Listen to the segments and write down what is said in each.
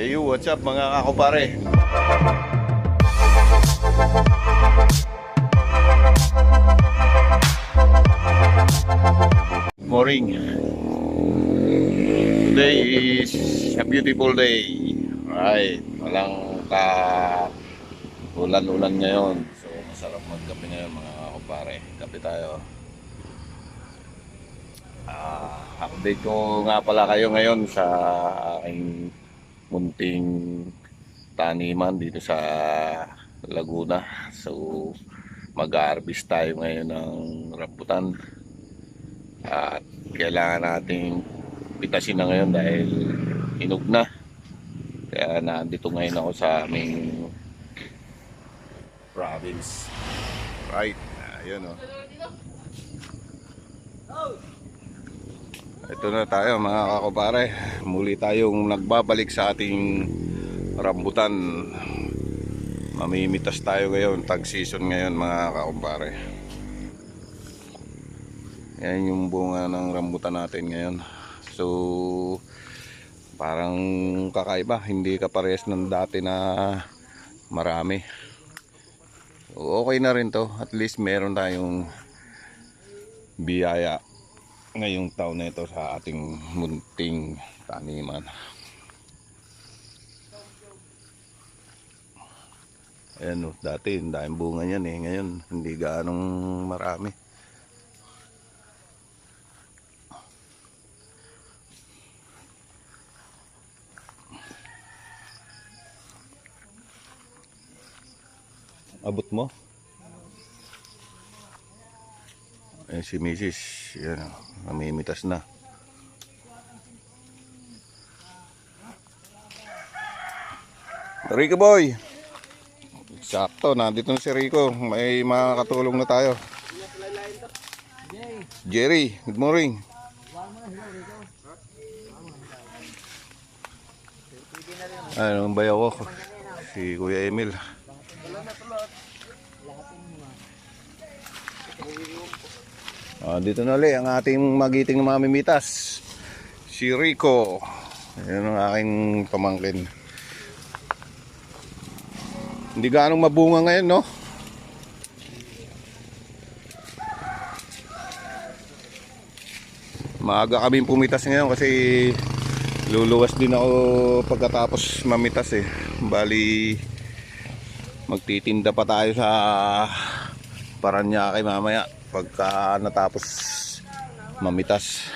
Hey you, what's up mga kakupare? Morning. Today is a beautiful day. Right. Walang ka ulan-ulan ngayon. So masarap magkape ngayon mga kakupare. Kape tayo. Ah, update ko nga pala kayo ngayon sa aking munting taniman dito sa Laguna. So mag-harvest tayo ngayon ng rambutan. At kailangan nating pitasin na ngayon dahil hinog na. Kaya nandito ngayon ako sa aming province. Right. Ayun oh. Ito na tayo mga kakupare. Muli tayong nagbabalik sa ating rambutan. Mamimitas tayo ngayon. Tag season ngayon mga kakupare. Yan yung bunga ng rambutan natin ngayon. So, parang kakaiba. Hindi kapares ng dati na marami. Okay na rin to. At least meron tayong biyaya ngayong taon na ito sa ating munting taniman. Ayan o, dati ang daming bunga niyan eh. Ngayon, hindi gaanong marami. Abot mo? Ayan si Mrs. Yan, oh, namimitas na. Rico boy! Sakto, nandito na si Rico. May makakatulong na tayo. Jerry, good morning. Ano ang bayaw ko? Si Kuya Emil. Ah, dito na ulit ang ating magiting na mamimitas. Si Rico. Ayan ang aking pamangkin. Hindi ganong mabunga ngayon, no? Maaga kaming pumitas ngayon kasi luluwas din ako pagkatapos mamitas eh. Bali, magtitinda pa tayo sa Paranaque mamaya pagka natapos mamitas.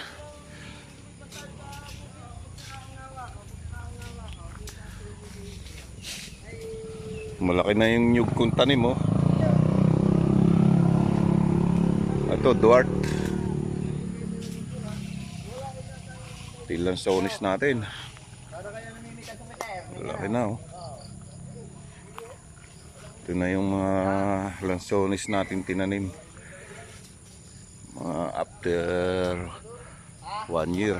Malaki na yung nyug kong tanim oh. Ito, Duarte. Tilan sonis natin. Malaki na oh. Ito na yung mga lansones natin tinanim. After one year.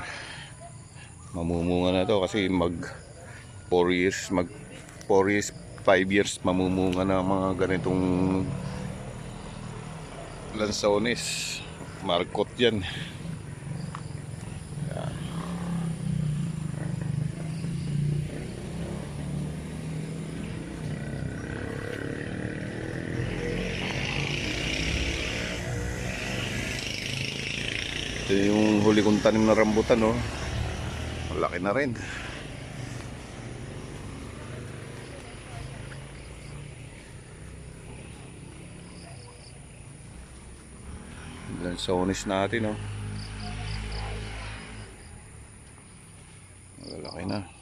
Mamumunga na to kasi mag 4 years, mag 4 years, 5 years mamumunga na mga ganitong lansones. Markot yan. Ito yung huli kong tanim na rambutan, oh. Malaki na rin. Lansones natin, oh. Malaki na.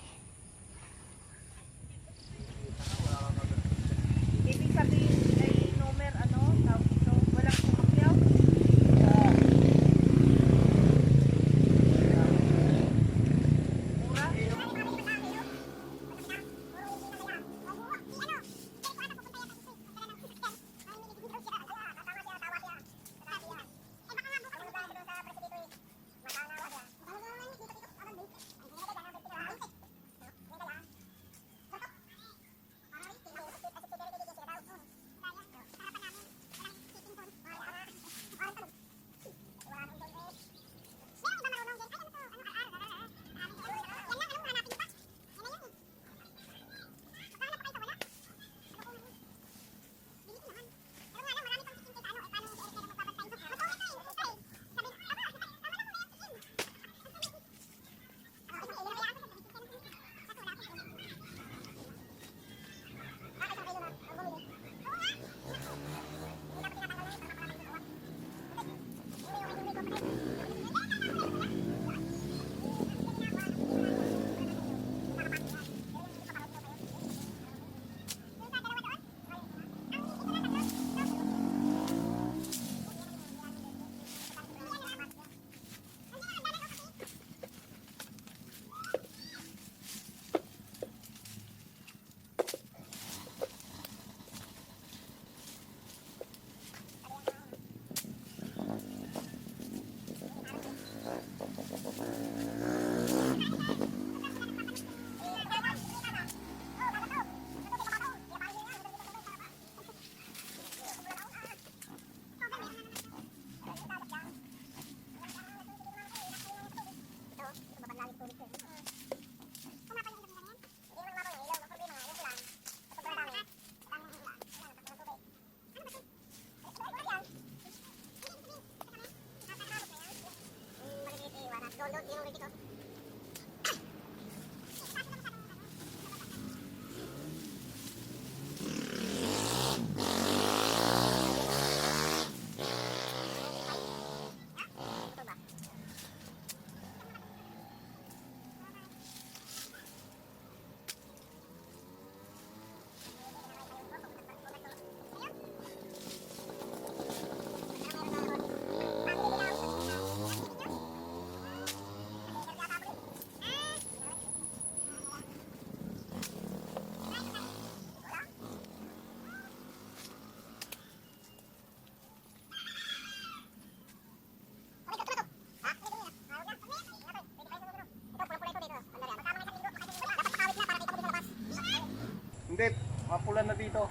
我已经投诉 mapula na dito.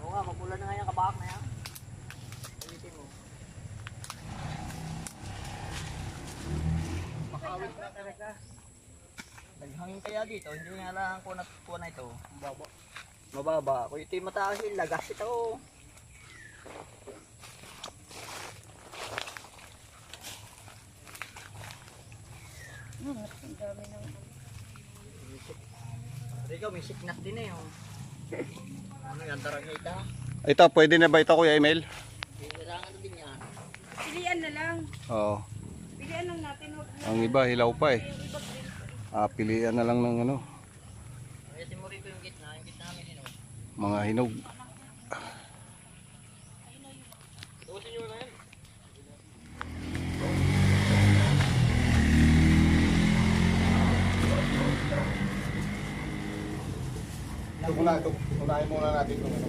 Oo nga, mapula na nga yung kabak na yan. Ulitin mo. Makawit na talaga. Naghangin kaya dito, hindi nga lang ko nakuha na ito. Mababa. Mababa. Kung ito yung mataas lagas ito. Hmm, ang dami ng ikaw, may sickness din eh. Oh. Ano? Ito, pwede na ba ito Kuya Emil? Pilian na lang. Oo. Pilian lang natin. Huwag na. Ang iba, hilaw pa eh. Yung iba green. Ah, pilian na lang ng ano, Ayatin mo rito yung gitna. Yung gitna namin oh. mga hinog. Tuusin nyo na yan. Ito muna, ito. Unahin muna natin kung ano.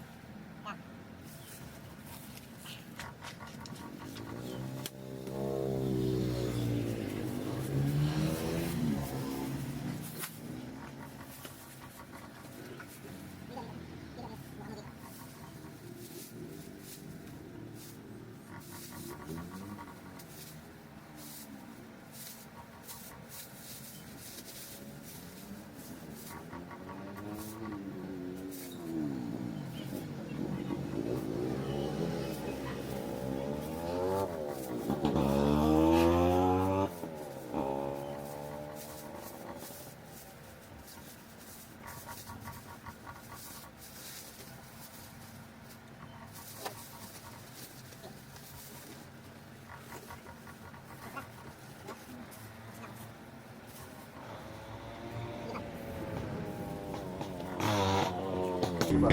Diba?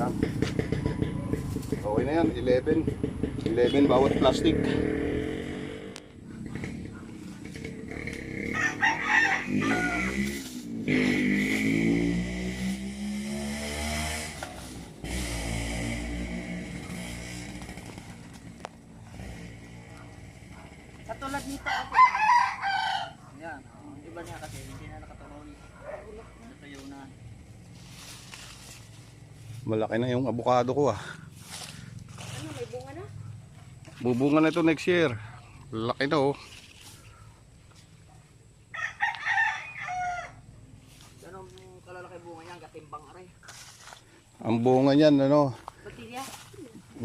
Yan. Okay na yan, 11. 11 bawat plastic. Katulad nito ako. Yan. oh. Yung iba niya kasi hindi na nakatuloy. Natuyo na. Malaki na yung avocado ko ah. Ano, may bunga na? Bubunga na ito next year. Laki na oh. Ganun kalalaki bunga niyan, katimbang aray. Ang bunga niyan ano, Batilya?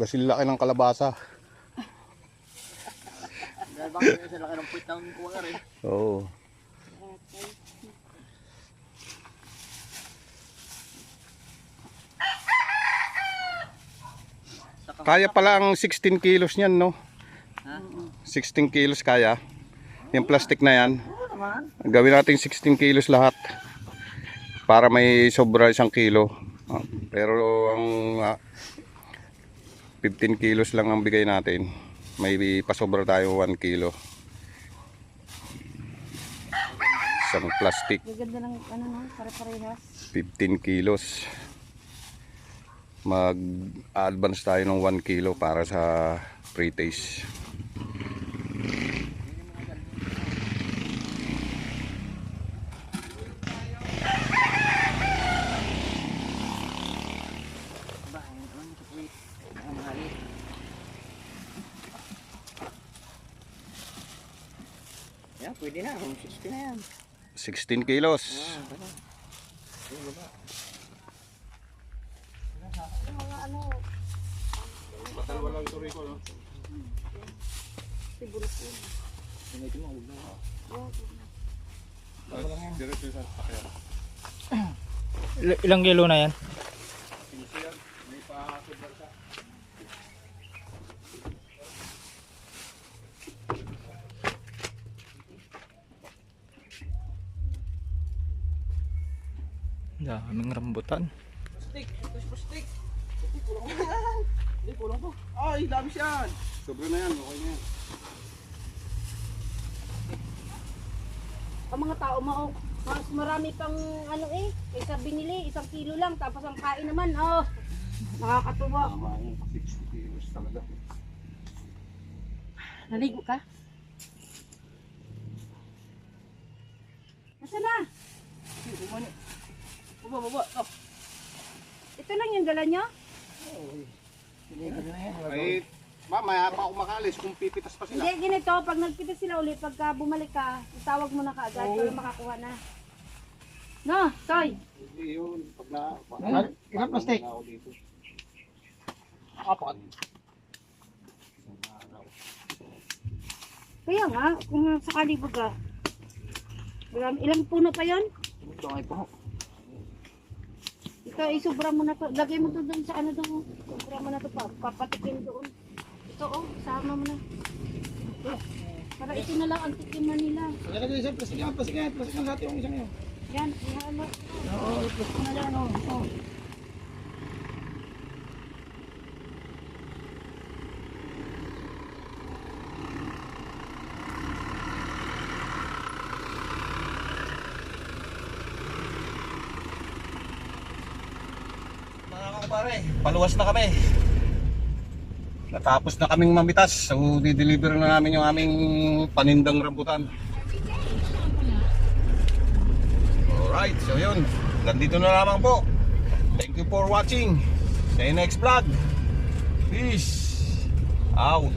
gasil laki ng kalabasa. Dahil bakit sa laki ng puwit ng kuha aray. Oo. Okay. Kaya pala ang 16 kilos niyan no. Ha? 16 kilos kaya. Yung plastic na yan. Gawin natin 16 kilos lahat. Para may sobra isang kilo. Ah, Pero ang ah, 15 kilos lang ang bigay natin. May pasobra tayo 1 kilo. Isang plastic. Gaganda ng ano no, pare-parehas. 15 kilos. Mag-advance tayo ng 1 kilo para sa pre-taste. Yan, pwede na. Kung 60 na yan. 16 kilos. Ah, baba. Ayun, baba. Yung mga ano, sibuyas yun. Tingnan ito mo, huwag na. Il- ilang kilo na yan? Daming rambutan. Stick, push push stick. Hindi, kulang yan. Hindi, kulang to. Ay, dami siyan. Sobra na yan, okay na yan. Ang mga tao mao, mas marami pang ano eh, kaysa binili, isang kilo lang, tapos ang kain naman, oh, nakakatuwa. Tama yung 60 kilos talaga. Naligo ka? Nasaan na? Baba, baba. Oh. Ito lang yung dala nyo? Ay, mamaya pa ako makalis kung pipitas pa sila. Hindi, ganito, pag nagpita sila ulit, pagka bumalik ka, itawag mo na kaagad para makakuha na. No, Toy. Hindi yun, pag na... Ilan- ilan plastic? Apat. Kaya nga, kung sakali baga, ilang puno pa yon? Ito ay po. Ito, isubra mo na to. Lagay mo to doon sa ano doon. Subra mo na to pa. Papatikin doon. Ito oh, sama mo na. Para ito na lang ang tikiman nila. Lagay ko isang plastic yan, plastic yan, plastic yan natin yung isang yun. Yan, ihalo. Oo, plastic na yan, oh. oh. Kapare, paluwas na kami. Natapos na kaming mamitas. So, di-deliver na namin yung aming panindang rambutan. Alright, so yun. Nandito na lamang po. Thank you for watching. See you next vlog. Peace out.